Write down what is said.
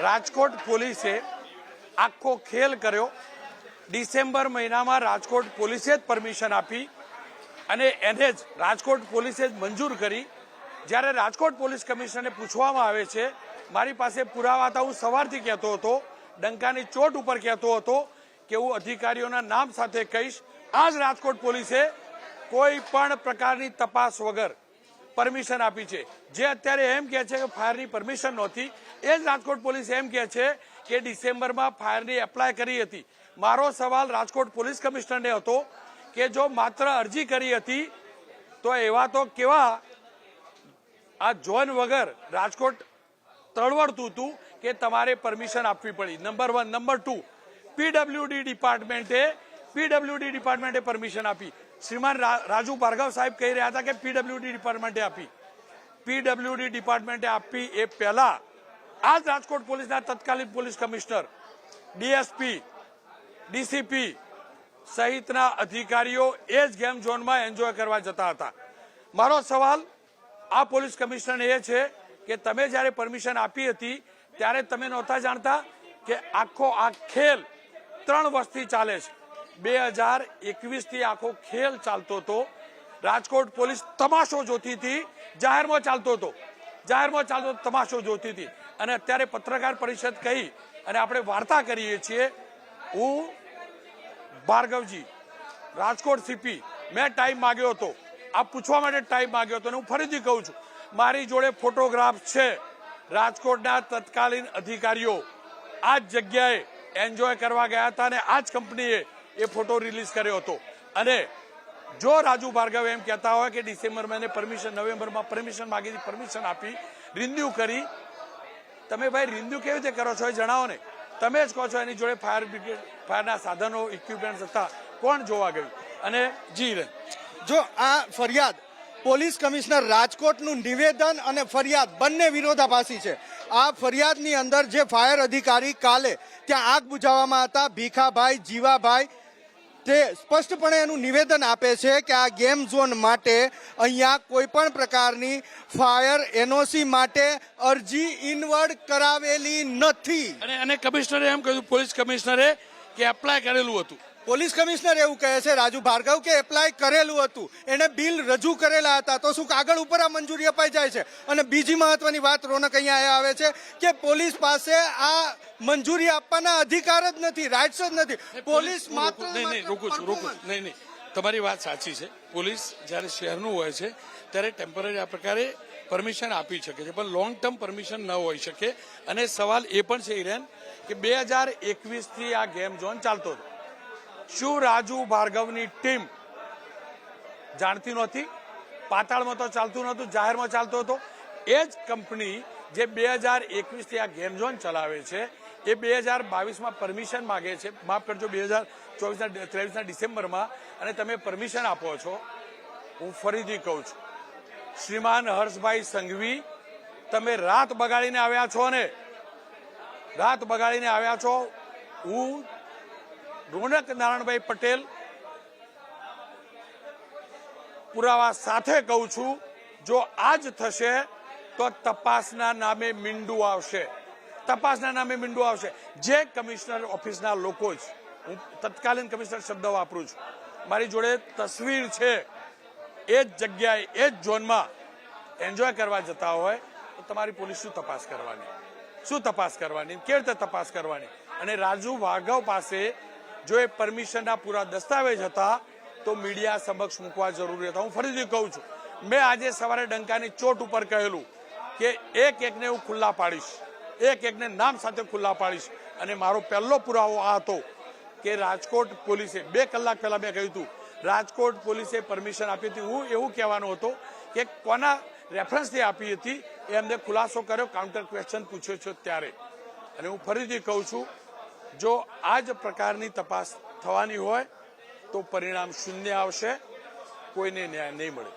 રાજકોટ પોલીસે આખો ખેલ કર્યો. ડિસેમ્બર મહિનામાં રાજકોટ પોલીસે જ પરમિશન આપી અને એને જ રાજકોટ પોલીસે જ મંજૂર કરી. જ્યારે રાજકોટ પોલીસ કમિશનરને પૂછવામાં આવે છે, મારી પાસે પુરાવા હતા હું સવારથી કહેતો હતો, ડંકાની ચોટ ઉપર કહેતો હતો કે હું અધિકારીઓના નામ સાથે કહીશ. આ રાજકોટ પોલીસે કોઈ પણ પ્રકારની તપાસ વગર પરમિશન આપી છે. જે અત્યારે એમ કહે છે કે ફાયરની પરમિશન નહોતી. એ જ રાજકોટ પોલીસ એમ કહે છે કે ડિસેમ્બરમાં ફાયરની એપ્લાય કરી હતી. મારો સવાલ રાજકોટ પોલીસ કમિશનરને હતો કે જો માત્ર અરજી કરી હતી, તો એવા તો કેવા આ જોન વગર રાજકોટ તળવડતું હતું કે તમારે પરમિશન આપવી પડી. Number one number two PWD ડિપાર્ટમેન્ટે PWD ડિપાર્ટમેન્ટે પરમિશન આપી. શ્રીમાન રાજુ ભાર્ગવ સાહેબ કહી રહ્યા હતા કે પીડબ્લ્યુડી ડિપાર્ટમેન્ટે આપી. પીડબ્લ્યુડી ડિપાર્ટમેન્ટે આપી એ પહેલા આ રાજકોટ પોલીસના તત્કાલીન પોલીસ કમિશનર, ડીએસપી, ડીસીપી સહિતના અધિકારીઓ એ જ ગેમ ઝોનમાં એન્જોય કરવા જતા હતા. મારો સવાલ આ પોલીસ કમિશનર એ છે કે તમે જ્યારે પરમિશન આપી હતી, ત્યારે તમે નહોતા જાણતા કે આખો આ ખેલ ત્રણ વર્ષથી ચાલે છે. બે હજાર એકવીસથી આખો ખેલ ચાલતો હતો. રાજકોટ પોલીસ તમાશો જોતી હતી, જાહેરમાં ચાલતો હતો. જાહેરમાં ચાલતો તમાશો જોતી હતી. અને અત્યારે પત્રકાર પરિષદ કહી અને આપણે વાર્તા કરીએ છીએ. હું ભાર્ગવજી, રાજકોટ સીપી મેં ટાઈમ માગ્યો હતો. આ પૂછવા માટે ટાઈમ માંગ્યો હતો અને હું ફરીથી કહું છું, મારી જોડે ફોટોગ્રાફ છે. રાજકોટના તત્કાલીન અધિકારીઓ આ જ જગ્યાએ એન્જોય કરવા ગયા હતા અને આ જ કંપનીએ એ ફોટો રિલીઝ કર્યો હતો. અને જો રાજુ ભાર્ગવ એમ કહેતા હોય કે ડિસેમ્બરમાં એને પરમિશન, નવેમ્બરમાં પરમિશન માગી પરમિશન આપી, રિન્યુ કરી. તમે ભાઈ રિન્યુ કેવી રીતે કરો છો એ જણાવો ને. તમે જ કહો છો એની જોડે ફાયર બ્રિગેડ, ફાયરના સાધનો ઇક્વિપમેન્ટ હતા. કોણ જોવા ગયું? અને જી જો આ ફરિયાદ પોલીસ કમિશનર રાજકોટનું નિવેદન અને ફરિયાદ બંને વિરોધાભાસી છે. આ ફરિયાદની અંદર જે ફાયર અધિકારી કાલે ત્યાં આગ બુઝાવવામાં હતા, ભીખાભાઈ, જીવાભાઈ તે સ્પષ્ટપણે એનું નિવેદન આપે છે કે આ ગેમ ઝોન માટે અહીંયા કોઈ પણ પ્રકારની ફાયર એનઓસી માટે અરજી ઇનવર્ડ કરાવેલી નથી. અને અને કમિશનરે એમ કહ્યું પોલીસ કમિશનરે કે એપ્લાય કરેલું હતું. પોલીસ કમિશનર એવું કહે છે રાજુ ભાર્ગવ કે એપ્લાય કરેલું હતું. એને બિલ રજૂ કરેલા હતા તો શું કાગળ ઉપર આ મંજૂરી અપાઈ જાય છે? અને બીજી મહત્વની વાત રોનક અહીંયા એ આવે છે કે પોલીસ પાસે આ મંજૂરી આપવાના અધિકાર જ નથી રાઇટ્સ જ નથી. પોલીસ માત્ર નહીં નહીં રોકું છું રોકું નહીં નહીં તમારી વાત સાચી છે. પોલીસ જ્યારે શહેરનું હોય છે ત્યારે ટેમ્પરરી આ પ્રકારે પરમિશન આપી શકે છે પણ લોંગ ટર્મ પરમિશન ન હોઈ શકે. અને સવાલ એ પણ છે ઇરેન કે બે હજાર એકવીસથી આ ગેમ ઝોન ચાલતો હતો. શું રાજુ ભાર્ગવની ટીમ જાણતી નહોતી? પાતાળમાં તો ચાલતું નહોતું જાહેરમાં ચાલતો હતો. એ જ કંપની જે બે હજાર એકવીસથી આ ગેમ ઝોન ચલાવે છે એ બે હજાર બાવીસમાં પરમિશન માગે છે. માફ કરજો, બે હજાર ચોવીસના ત્રેવીસના ડિસેમ્બરમાં. અને તમે પરમિશન આપો છો. હું ફરીથી કહું છું. શ્રીમાન હર્ષભાઈ સંઘવી, તમે રાત બગાડીને આવ્યા છો ને? રાત બગાડીને આવ્યા છો. હું રોનક નારાયણભાઈ પટેલ પુરાવા સાથે કહું છું, જો આજ થશે, તો તપાસના નામે મીંડું આવશે. તપાસના નામે મીંડું આવશે. જે કમિશનર ઓફિસના લોકો જ, હું તત્કાલીન કમિશનર શબ્દ વાપરું છું, મારી જોડે તસવીર છે. એ જ જગ્યાએ, એ જ ઝોનમાં એન્જોય કરવા જતા હોય, તો તમારી પોલીસ શું તપાસ કરવાની? શું તપાસ કરવાની? કેવી રીતે તપાસ કરવાની? અને રાજુ ભાર્ગવ પાસે જો એ પરમિશનના પૂરા દસ્તાવેજ હતા, તો મીડિયા સમક્ષ મૂકવા જરૂરી હતા. હું ફરીથી કહું છું, મેં આજે સવારે ડંકાની ચોટ ઉપર કહેલું કે એક એકને હું ખુલ્લા પાડીશ. એક એકને નામ સાથે ખુલ્લા પાડીશ. અને મારો પહેલો પુરાવો આ હતો કે રાજકોટ પોલીસે, બે કલાક પહેલા મેં કહ્યું હતું, રાજકોટ પોલીસે પરમિશન આપી હતી. હું એવું કહેવાનો હતો કે કોના રેફરન્સથી આપી હતી એ અમને ખુલાસો કર્યો કાઉન્ટર ક્વેશ્ચન પૂછ્યો છે ત્યારે. અને હું ફરીથી કહું છું, જો આ જ પ્રકારની તપાસ થવાની હોય તો પરિણામ શૂન્ય આવશે, કોઈને ન્યાય નહીં મળે.